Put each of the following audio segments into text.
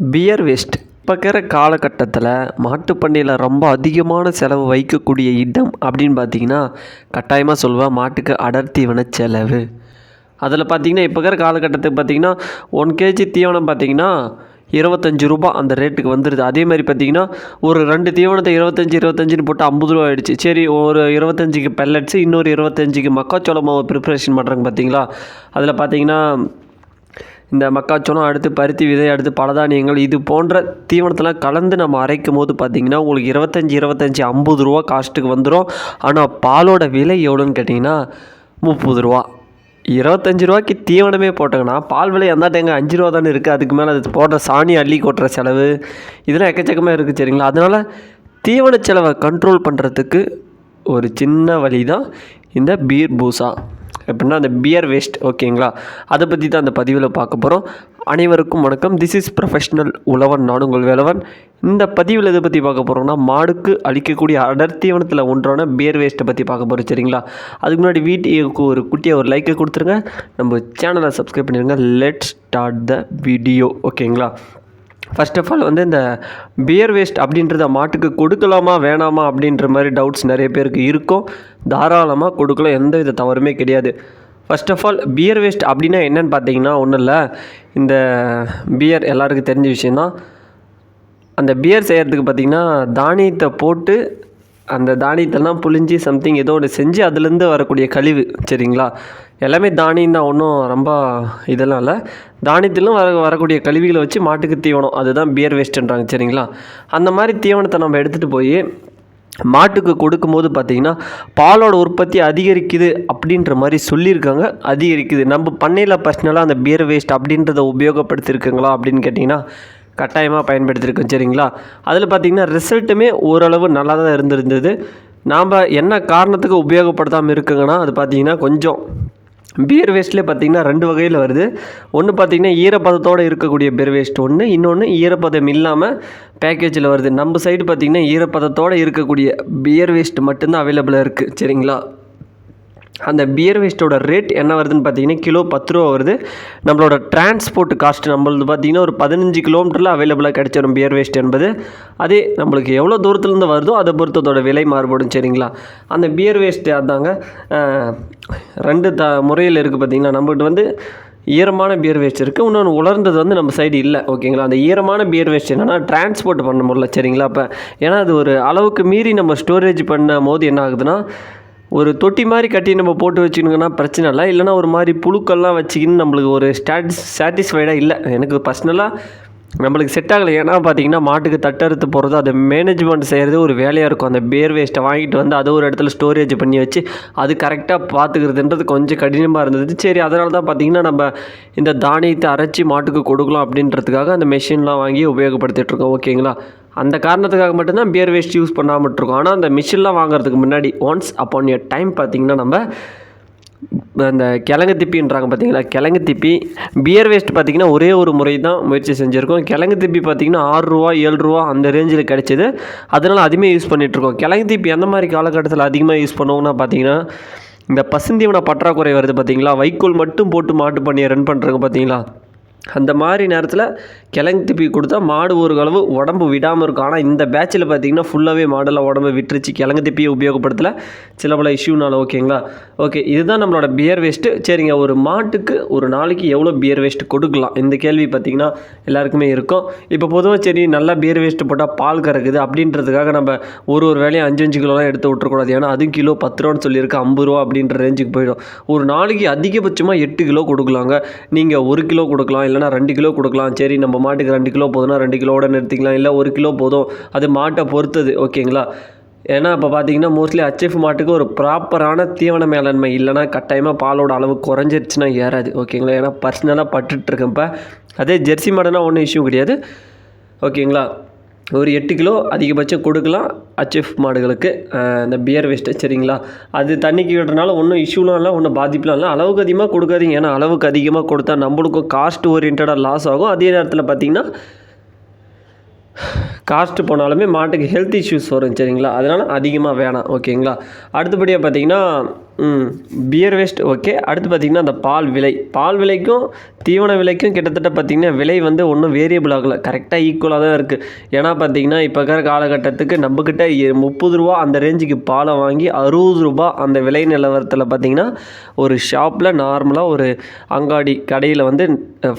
Pier waste இப்போ இருக்கிற காலகட்டத்தில் மாட்டுப் பண்ணையில் ரொம்ப அதிகமான செலவு வைக்கக்கூடிய இடம் அப்படின்னு பார்த்தீங்கன்னா கட்டாயமாக சொல்லுவேன் மாட்டுக்கு அடர் தீவன செலவு. அதில் பார்த்தீங்கன்னா இப்போ இருக்கிற காலகட்டத்துக்கு பார்த்தீங்கன்னா ஒன் கேஜி தீவனம் பார்த்தீங்கன்னா இருபத்தஞ்சி ரூபா அந்த ரேட்டுக்கு வந்துடுது அதே மாதிரி பார்த்தீங்கன்னா ஒரு ரெண்டு தீவனத்தை இருபத்தஞ்சி இருபத்தஞ்சின்னு போட்டு ஐம்பது ரூபா ஆயிடுச்சு. சரி ஒரு இருபத்தஞ்சிக்கு பெல்லட்ஸு இன்னொரு இருபத்தஞ்சிக்கு மக்காச்சோள மாவு ப்ரிப்ரேஷன் பண்ணுறாங்க பார்த்தீங்களா அதில் பார்த்தீங்கன்னா இந்த மக்காச்சோளம் அடுத்து பருத்தி விதை அடுத்து பலதானியங்கள் இது போன்ற தீவனத்தெல்லாம் கலந்து நம்ம அரைக்கும் போது பார்த்தீங்கன்னா உங்களுக்கு இருபத்தஞ்சி இருபத்தஞ்சி ஐம்பது ரூபா காஸ்ட்டுக்கு வந்துடும் ஆனால் பாலோட விலை எவ்வளோன்னு கேட்டிங்கன்னா முப்பது ரூபா. இருபத்தஞ்சி ரூபாய்க்கு தீவனமே போட்டாங்கன்னா பால் விலை அந்த டைங்க அஞ்சு ரூபா தானே இருக்குது அதுக்கு மேலே அது போடுற சாணி அள்ளி கொட்டுற செலவு இதெல்லாம் எக்கச்சக்கமாக இருக்குது சரிங்களா? அதனால் தீவன செலவை கண்ட்ரோல் பண்ணுறதுக்கு ஒரு சின்ன வழி தான் இந்த பீர் பூசா. எப்படின்னா அந்த பியர் வேஸ்ட் ஓகேங்களா? அதை பற்றி தான் அந்த பதிவில் பார்க்க போகிறோம் அனைவருக்கும் வணக்கம். திஸ் இஸ் ப்ரொஃபஷ்னல் உழவன் நான் உங்கள் வேலவன். இந்த பதிவில் எதை பற்றி பார்க்க போகிறோம்னா மாடுக்கு அளிக்கக்கூடிய அடர்த்தியவனத்தில் ஒன்றான பியர் வேஸ்ட்டை பற்றி பார்க்க போகிறோம் சரிங்களா? அதுக்கு முன்னாடி வீட்டுக்கு ஒரு குட்டியாக ஒரு லைக்கை கொடுத்துருங்க. நம்ம சேனலை சப்ஸ்கிரைப் பண்ணிடுங்க லெட் ஸ்டார்ட் த வீடியோ ஓகேங்களா? ஃபர்ஸ்ட் ஆஃப் ஆல் வந்து இந்த பியர் வேஸ்ட் அப்படின்றத மாட்டுக்கு கொடுக்கலாமா வேணாமா அப்படின்ற மாதிரி டவுட்ஸ் நிறைய பேருக்கு இருக்கும். தாராளமாக கொடுக்கலாம். எந்த வித தவறுமே கிடையாது. First of all beer waste அப்படின்னா என்னன்னு பார்த்தீங்கன்னா ஒன்றும் இல்லை. இந்த பியர் எல்லாருக்கும் தெரிஞ்ச விஷயந்தான் அந்த பியர் செய்கிறதுக்கு பார்த்தீங்கன்னா தானியத்தை போட்டு அந்த தானியத்தெல்லாம் புழிஞ்சி சம்திங் ஏதோ ஒன்று செஞ்சு அதுலேருந்து வரக்கூடிய கழிவு சரிங்களா? எல்லாமே தானியம் தான். ஒன்றும் ரொம்ப இதெல்லாம் இல்லை. தானியத்திலும் வர வரக்கூடிய கழிவுகளை வச்சு மாட்டுக்கு தீவனம். அதுதான் பியர் வேஸ்ட்டுன்றாங்க சரிங்களா? அந்த மாதிரி தீவனத்தை நம்ம எடுத்துகிட்டு போய் மாட்டுக்கு கொடுக்கும்போது பார்த்திங்கன்னா பாலோட உற்பத்தி அதிகரிக்குது அப்படின்ற மாதிரி சொல்லியிருக்காங்க. அதிகரிக்குது. நம்ம பண்ணையில் பர்சனலாக அந்த பியர் வேஸ்ட் அப்படின்றத உபயோகப்படுத்தியிருக்குங்களா அப்படின்னு கேட்டிங்கன்னா கட்டாயமாக பயன்படுத்தியிருக்கோம். சரிங்களா? அதில் பார்த்திங்கன்னா ரிசல்ட்டுமே ஓரளவு நல்லா தான் இருந்திருந்தது. நாம் என்ன காரணத்துக்கு உபயோகப்படுத்தாமல் இருக்குங்கன்னா அது பார்த்திங்கன்னா கொஞ்சம் பியர் வேஸ்ட்லேயே பார்த்திங்கன்னா ரெண்டு வகையில் வருது. ஒன்று பார்த்திங்கன்னா ஈரப்பதத்தோடு இருக்கக்கூடிய பியர் வேஸ்ட் ஒன்று இன்னொன்று ஈரப்பதம் இல்லாமல் பேக்கேஜில் வருது. நம்ம சைடு பார்த்திங்கன்னா ஈரப்பதத்தோடு இருக்கக்கூடிய பியர் வேஸ்ட் மட்டும்தான் அவைலபிளாக இருக்குது சரிங்களா? அந்த பியர் வேஸ்ட்டோட ரேட் என்ன வருதுன்னு பார்த்தீங்கன்னா கிலோ பத்து ரூபா வருது. நம்மளோட டிரான்ஸ்போர்ட் காஸ்ட் நம்மளது பார்த்தீங்கன்னா ஒரு பதினஞ்சு கிலோமீட்டரில் அவைலபிளாக கிடைச்சிடும் பியர் வேஸ்ட் என்பது அதே நம்மளுக்கு எவ்வளோ தூரத்துலேருந்து வருதோ அதை பொறுத்து அதோட விலை மாறுபடும் சரிங்களா? அந்த பியர் வேஸ்ட் அதாங்க ரெண்டு த முறையில் இருக்குது பார்த்திங்கன்னா நம்மகிட்ட வந்து ஈரமான பியர் வேஸ்ட் இருக்குது இன்னொன்று உலர்ந்தது வந்து நம்ம சைடு இல்லை ஓகேங்களா? அந்த ஈரமான பியர் வேஸ்ட் என்னென்னா டிரான்ஸ்போர்ட் பண்ண முடியல சரிங்களா? அப்போ ஏன்னா அது ஒரு அளவுக்கு மீறி நம்ம ஸ்டோரேஜ் பண்ணும் போது என்ன ஆகுதுன்னா ஒரு தொட்டி மாதிரி கட்டி நம்ம போட்டு வச்சுக்கணுங்கன்னா பிரச்சனை இல்லை. இல்லைனா ஒரு மாதிரி புழுக்கள்லாம் வச்சுக்கின்னு நம்மளுக்கு ஒரு ஸ்டாட்டிஸ் சாட்டிஸ்ஃபைடாக இல்லை. எனக்கு பர்சனலாக நம்மளுக்கு செட் ஆகலை. ஏன்னா பார்த்தீங்கன்னா மாட்டுக்கு தட்டறுத்து போகிறது அதை மேனேஜ்மெண்ட் செய்கிறது ஒரு வேலையாக இருக்கும். அந்த பேர் வேஸ்ட்டை வாங்கிட்டு வந்து அதை ஒரு இடத்துல ஸ்டோரேஜ் பண்ணி வச்சு அது கரெக்டாக பார்த்துக்கிறதுன்றது கொஞ்சம் கடினமாக இருந்தது. சரி அதனால தான் பார்த்தீங்கன்னா நம்ம இந்த தானியத்தை அரைச்சி மாட்டுக்கு கொடுக்கலாம் அப்படின்றதுக்காக அந்த மெஷின்லாம் வாங்கி உபயோகப்படுத்திகிட்ருக்கோம் ஓகேங்களா அந்த காரணத்துக்காக மட்டும்தான் பியர் வேஸ்ட் யூஸ் பண்ணாமல் இருக்கோம் ஆனால் அந்த மிஷின்லாம் வாங்குறதுக்கு முன்னாடி ஒன்ஸ் அப்பான் எ டைம் பார்த்திங்கன்னா நம்ம அந்த கிழங்கு திப்பின்றாங்க பார்த்தீங்களா கிழங்கு திப்பி பியர் வேஸ்ட் பார்த்தீங்கன்னா ஒரே ஒரு முறை தான் முயற்சி செஞ்சுருக்கோம். கிழங்கு திப்பி பார்த்தீங்கன்னா ஆறு ரூபா ஏழு ரூபா அந்த ரேஞ்சில் கிடைச்சிது. அதனால் அதுவுமே யூஸ் பண்ணிகிட்ருக்கோம் கிழங்கு திப்பி எந்த மாதிரி காலகட்டத்தில் அதிகமாக யூஸ் பண்ணுவோம்னா பார்த்தீங்கன்னா இந்த பசுந்தீவன பற்றாக்குறை வருது பார்த்தீங்களா வைக்கோல் மட்டும் போட்டு மாட்டு பண்ணியை ரன் பண்ணுறாங்க பார்த்தீங்களா அந்த மாதிரி நேரத்தில் கிழங்கு திப்பி கொடுத்தா மாடு ஒரு அளவு உடம்பு விடாமல் இருக்கும். ஆனால் இந்த பேட்சில் பார்த்தீங்கன்னா ஃபுல்லாகவே மாடெல்லாம் உடம்பு விட்டுருச்சு. கிழங்கு திப்பியை உபயோகப்படுத்தல. சில பல இஷ்யூனால ஓகேங்களா ஓகே இதுதான் நம்மளோட பியர் வேஸ்ட்டு சரிங்க ஒரு மாட்டுக்கு ஒரு நாளைக்கு எவ்வளோ பியர் வேஸ்ட் கொடுக்கலாம்? இந்த கேள்வி பார்த்தீங்கன்னா எல்லாருக்குமே இருக்கும். இப்போ பொதுவாக சரி நல்லா பியர் வேஸ்ட்டு போட்டால் பால் கறக்குது அப்படின்றதுக்காக நம்ம ஒரு ஒரு வேலையும் அஞ்சு அஞ்சு கிலோலாம் எடுத்து விட்டுறக்கூடாது. ஏன்னா அதுவும் கிலோ பத்து ரூபான்னு சொல்லியிருக்கு ஐம்பது ரூபா அப்படின்ற ரேஞ்சுக்கு போயிடும். ஒரு நாளைக்கு அதிகபட்சமாக எட்டு கிலோ கொடுக்கலாங்க. நீங்கள் ஒரு கிலோ கொடுக்கலாம் இல்லைனா ரெண்டு கிலோ கொடுக்கலாம். சரி நம்ம மாட்டுக்கு ரெண்டு கிலோ போதும்னா ரெண்டு கிலோவோட நிறுத்திக்கலாம். இல்லை ஒரு கிலோ போதும். அது மாட்டை பொறுத்தது. ஓகேங்களா? ஏன்னா இப்போ பார்த்தீங்கன்னா மோஸ்ட்லி அச்சீஃப் மாட்டுக்கு ஒரு ப்ராப்பரான தீவன மேலாண்மை இல்லைன்னா கட்டாயமாக பாலோட அளவு குறைஞ்சிருச்சுன்னா ஏறாது. ஓகேங்களா? ஏன்னா பர்சனலாக பட்டுட்ருக்கேன் இப்போ. அதே ஜெர்சி மாடுனா ஒன்றும் இஷ்யூ கிடையாது. ஓகேங்களா? ஒரு எட்டு கிலோ அதிகபட்சம் கொடுக்கலாம் ஹச்எஃப் மாடுகளுக்கு. இந்த பியர் வேஸ்ட்டு சரிங்களா? அது தண்ணிக்கு விடுறதுனால ஒன்றும் இஷ்யூலாம் இல்லை ஒன்றும் பாதிப்புலாம் இல்லை. அளவுக்கு அதிகமாக கொடுக்காதீங்க. ஏன்னா அளவுக்கு அதிகமாக கொடுத்தா நம்மளுக்கும் காஸ்ட் ஓரியன்டாக லாஸ் ஆகும். அதே நேரத்தில் பார்த்தீங்கன்னா காஸ்ட்டு போனாலுமே மாட்டுக்கு ஹெல்த் இஷ்யூஸ் வரும் சரிங்களா? அதனால் அதிகமாக வேணாம் ஓகேங்களா? அடுத்தபடியாக பார்த்தீங்கன்னா பியர் வேஸ்ட் ஓகே அடுத்து பார்த்திங்கன்னா அந்த பால் விலை. பால் விலைக்கும் தீவன விலைக்கும் கிட்டத்தட்ட பார்த்திங்கன்னா விலை வந்து ஒன்றும் வேரியபிள் ஆகலை. கரெக்டாக ஈக்குவலாக தான் இருக்குது ஏன்னா பார்த்திங்கன்னா இப்போ இருக்கிற காலகட்டத்துக்கு நம்மக்கிட்ட எ- முப்பது ரூபா அந்த ரேஞ்சுக்கு பாலை வாங்கி அறுபது ரூபா அந்த விலை நிலவரத்தில் பார்த்திங்கன்னா ஒரு ஷாப்பில் நார்மலாக ஒரு அங்காடி கடையில் வந்து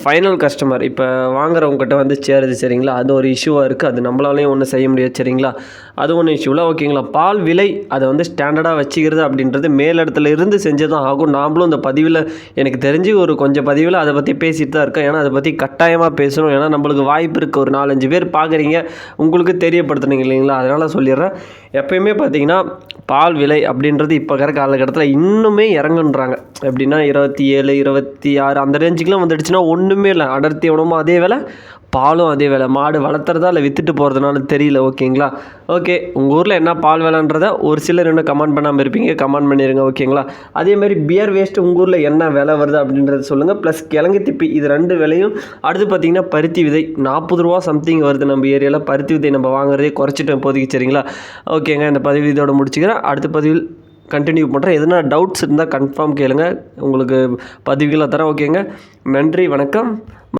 ஃபைனல் கஸ்டமர் இப்போ வாங்குறவங்ககிட்ட வந்து சேருது சரிங்களா? அது ஒரு இஷ்யூவாக இருக்குது அது நம்ம நம்மளாலையும் ஒன்றும் செய்ய முடியாது சரிங்களா? அது ஒன்றும் இஷ்யூவில் ஓகேங்களா பால் விலை அதை வந்து ஸ்டாண்டர்டாக வச்சுக்கிறது அப்படின்றது மேலிடத்துல இருந்து செஞ்சதான் ஆகும். நாமளும் இந்த பதிவில் எனக்கு தெரிஞ்சு ஒரு கொஞ்சம் பதிவில் அதை பற்றி பேசிட்டு தான் இருக்கேன் ஏன்னா அதை பற்றி கட்டாயமாக பேசணும். ஏன்னா நம்மளுக்கு வாய்ப்பு இருக்குது ஒரு நாலஞ்சு பேர் பார்க்குறீங்க உங்களுக்கு தெரியப்படுத்துனீங்க இல்லைங்களா? அதனால் சொல்லிடுறேன். எப்பயுமே பார்த்தீங்கன்னா பால் விலை அப்படின்றது இப்போ இருக்கிற காலகட்டத்தில் இன்னுமே இறங்குன்றாங்க. எப்படின்னா இருபத்தி ஏழு இருபத்தி ஆறு அந்த ரேஞ்சுக்குலாம் வந்துடுச்சுன்னா ஒன்றுமே இல்லை. அடர்த்தி உணவும் அதே விலை பாலும் அதே வேலை. மாடு வளர்த்துறதா இல்லை விற்றுட்டு போகிறதுனால தெரியல ஓகேங்களா? ஓகே உங்கள் ஊரில் என்ன பால் விலைன்றத ஒரு சிலர் இன்னும் கமெண்ட் பண்ணாமல் இருப்பீங்க. கமெண்ட் பண்ணிடுங்க ஓகேங்களா? அதேமாதிரி பியர் வேஸ்ட் உங்கள் ஊரில் என்ன விலை வருது அப்படின்றத சொல்லுங்கள் ப்ளஸ் கிழங்கு திப்பி இது ரெண்டு விலையும். அடுத்து பார்த்திங்கன்னா பருத்தி விதை நாற்பது ரூபா சம்திங் வருது நம்ம ஏரியாவில் பருத்தி விதை நம்ம வாங்குறதே குறைச்சிட்டோம் இப்போதைக்கு சரிங்களா? ஓகேங்க இந்த பதிவு இதோட முடிச்சுக்கிறேன். அடுத்த பதிவில் கண்டினியூ பண்ணுறேன் எதுனா டவுட்ஸ் இருந்தால் கன்ஃபார்ம் கேளுங்கள் உங்களுக்கு பதிவுகளை தரேன் ஓகேங்க. நன்றி வணக்கம்.